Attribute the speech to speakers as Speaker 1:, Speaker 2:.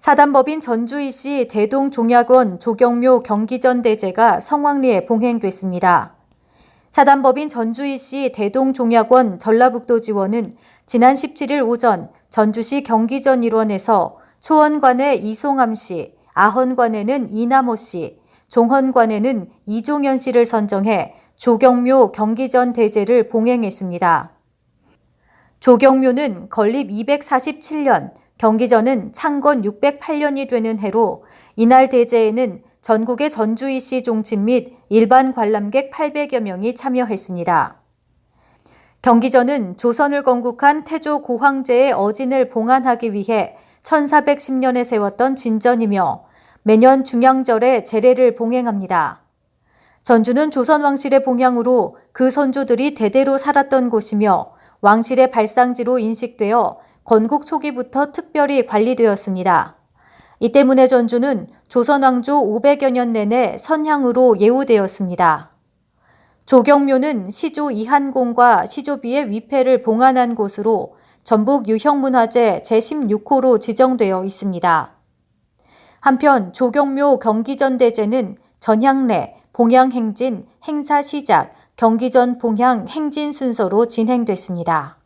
Speaker 1: 사단법인 전주희 씨 대동종약원 조경묘 경기전 대제가 성황리에 봉행됐습니다. 사단법인 전주희 씨 대동종약원 전라북도 지원은 지난 17일 오전 전주시 경기전 일원에서 초원관에 이송암 씨, 아헌관에는 이남호 씨, 종헌관에는 이종현 씨를 선정해 조경묘 경기전 대제를 봉행했습니다. 조경묘는 건립 247년, 경기전은 창건 608년이 되는 해로 이날 대제에는 전국의 전주희 씨 종친 및 일반 관람객 800여 명이 참여했습니다. 경기전은 조선을 건국한 태조 고황제의 어진을 봉안하기 위해 1410년에 세웠던 진전이며 매년 중양절에 제례를 봉행합니다. 전주는 조선 왕실의 봉양으로 그 선조들이 대대로 살았던 곳이며 왕실의 발상지로 인식되어 건국 초기부터 특별히 관리되었습니다. 이 때문에 전주는 조선 왕조 500여 년 내내 선향으로 예우되었습니다. 조경묘는 시조 이한공과 시조비의 위패를 봉안한 곳으로 전북 유형문화재 제16호로 지정되어 있습니다. 한편 조경묘 경기전 대제는 전향례, 봉양행진, 행사 시작, 경기 전 봉양 행진 순서로 진행됐습니다.